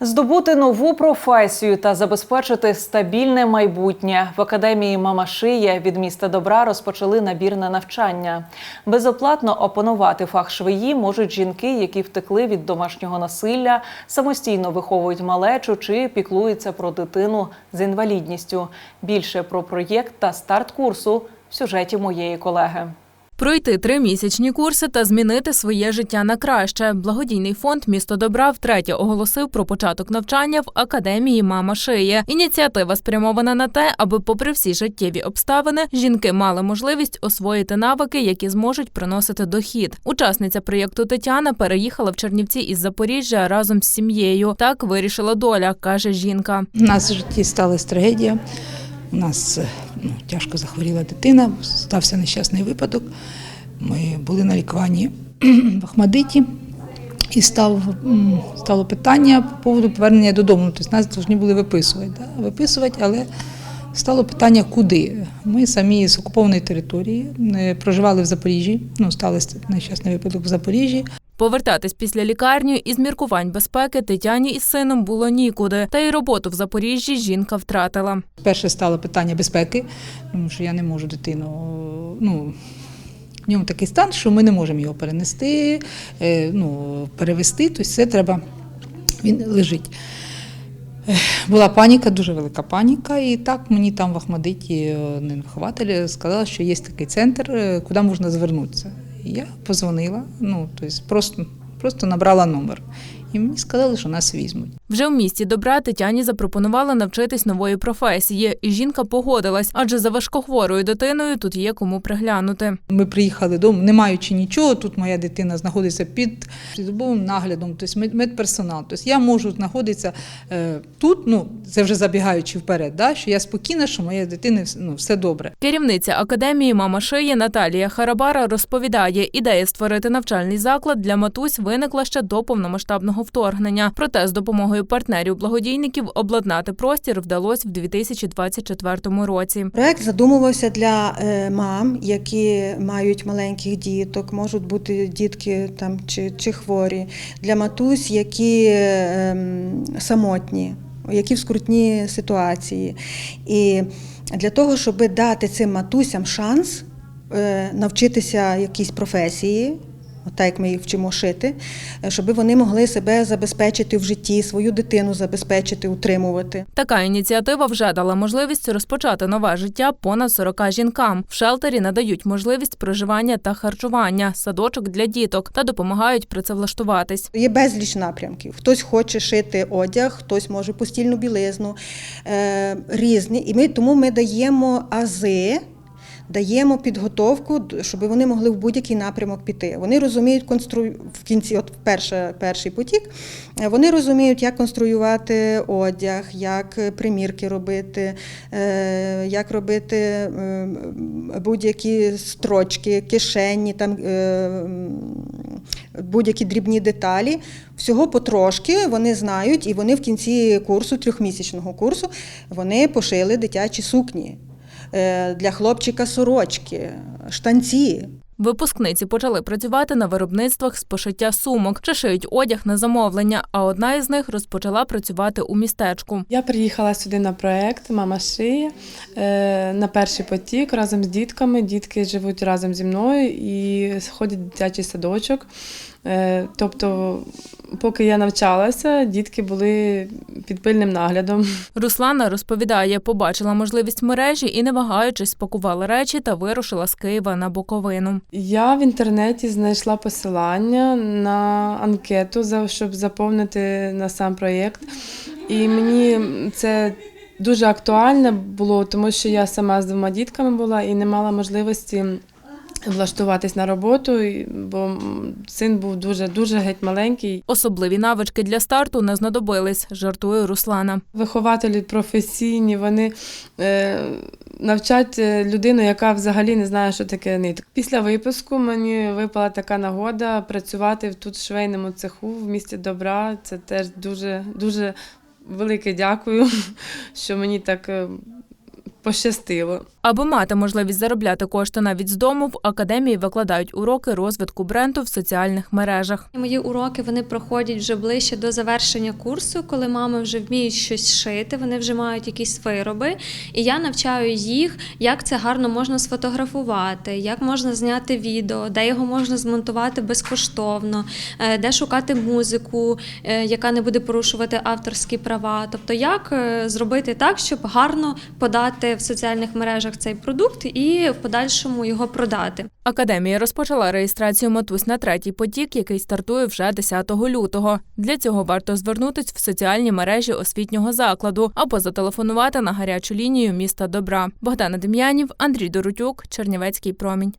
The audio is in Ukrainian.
Здобути нову професію та забезпечити стабільне майбутнє в академії Мама Шия від міста Добра розпочали набір на навчання. Безоплатно опанувати фах швеї можуть жінки, які втекли від домашнього насилля, самостійно виховують малечу чи піклуються про дитину з інвалідністю. Більше про проєкт та старт курсу в сюжеті моєї колеги. Пройти тримісячні курси та змінити своє життя на краще. Благодійний фонд Місто Добра втретє оголосив про початок навчання в академії Мама шиє. Ініціатива спрямована на те, аби, попри всі життєві обставини, жінки мали можливість освоїти навики, які зможуть приносити дохід. Учасниця проєкту Тетяна переїхала в Чернівці із Запоріжжя разом з сім'єю. Так вирішила доля, каже жінка. У нас в житті сталася трагедія. У нас е, ну, тяжко захворіла дитина, стався нещасний випадок. Ми були на лікуванні в Ахмадиті, і став, стало питання по поводу повернення додому. Тобто нас повинні були виписувати. Да? Виписувати, але стало питання, куди. Ми самі з окупованої території е, проживали в Запоріжжі. Ну, стався нещасний випадок в Запоріжжі. Повертатись після лікарні із міркувань безпеки Тетяні із сином було нікуди. Та й роботу в Запоріжжі жінка втратила. Перше стало питання безпеки, тому що я не можу дитину. Ну, в ньому такий стан, що ми не можемо його перенести, е, ну, перевести, тобто все треба, він лежить. Була паніка, дуже велика паніка, і так мені там в Ахмадиті один сказав, що є такий центр, е, куди можна звернутися. Я позвонила, ну, тобто просто, просто набрала номер. І мені сказали, що нас візьмуть. Вже в місті добра Тетяні запропонували навчитись нової професії, і жінка погодилась, адже за важкохворою дитиною тут є кому приглянути. Ми приїхали додому, не маючи нічого. Тут моя дитина знаходиться під слідовим наглядом, тобто мед- медперсонал. Тобто я можу знаходитися е, тут. Ну це вже забігаючи вперед, да, що я спокійна, що моя дитина ну, все добре. Керівниця академії Мама шиє Наталія Харабара розповідає, ідея створити навчальний заклад для матусь виникла ще до повномасштабного вторгнення. Проте з допомогою партнерів-благодійників обладнати простір вдалося в 2024 році. Проект задумувався для е, мам, які мають маленьких діток, можуть бути дітки там чи, чи хворі, для матусь, які ем, самотні, які в скрутній ситуації. І для того, щоб дати цим матусям шанс е, навчитися якійсь професії. Так як ми їх вчимо шити, е, щоб вони могли себе забезпечити в житті, свою дитину забезпечити, утримувати. Така ініціатива вже дала можливість розпочати нове життя понад 40 жінкам. В шелтері надають можливість проживання та харчування, садочок для діток та допомагають працевлаштуватись. Є безліч напрямків. Хтось хоче шити одяг, хтось може постільну білизну, е, різні. І ми тому ми даємо ази. Даємо підготовку, щоб вони могли в будь-який напрямок піти. Вони розуміють констру... в кінці, от перша, перший потік, е, вони розуміють, як конструювати одяг, як е, примірки робити, е, як робити е, будь-які строчки, кишені, там, будь-які дрібні деталі. Всього потрошки вони знають, і вони в кінці курсу, трьохмісячного курсу, вони пошили дитячі сукні. Е, Для хлопчика сорочки, штанці. Випускниці почали працювати на виробництвах з пошиття сумок, чи шиють одяг на замовлення. А одна із них розпочала працювати у містечку. Я приїхала сюди на проект Мама шиє е, на перший потік разом з дітками. Дітки живуть разом зі мною і ходять в дитячий садочок. Е, Тобто, поки я навчалася, дітки були під пильним наглядом. Руслана розповідає, побачила можливість мережі і, не вагаючись, спакувала речі та вирушила з Києва на Буковину. Я в інтернеті знайшла посилання на анкету, за- щоб заповнити на сам проєкт. І мені це дуже актуально було, тому що я сама з двома дітками була і не мала можливості влаштуватись на роботу, бо син був дуже дуже геть маленький. Особливі навички для старту не знадобились, жартує Руслана. Вихователі професійні, вони е, навчать е, людину, яка взагалі не знає, що таке нитка. Після випуску мені випала така нагода працювати тут в швейному цеху в місті Добра. Це теж дуже, дуже велике дякую, що мені так е, пощастило. Аби мати можливість заробляти кошти навіть з дому, в академії викладають уроки розвитку бренду в соціальних мережах. Мої уроки вони проходять вже ближче до завершення курсу, коли мами вже вміють щось шити, вони вже мають якісь вироби. І я навчаю їх, як це гарно можна сфотографувати, як можна зняти відео, де його можна змонтувати безкоштовно, е, де шукати музику, е, яка не буде порушувати авторські права. Тобто, як е, зробити так, щоб гарно подати в соціальних мережах цей продукт і в подальшому його продати. Академія розпочала реєстрацію матусь на третій потік, який стартує вже 10 лютого. Для цього варто звернутись в соціальні мережі освітнього закладу або зателефонувати на гарячу лінію міста Добра. Богдана Дем'янів, Андрій Доротюк, Чернівецький промінь.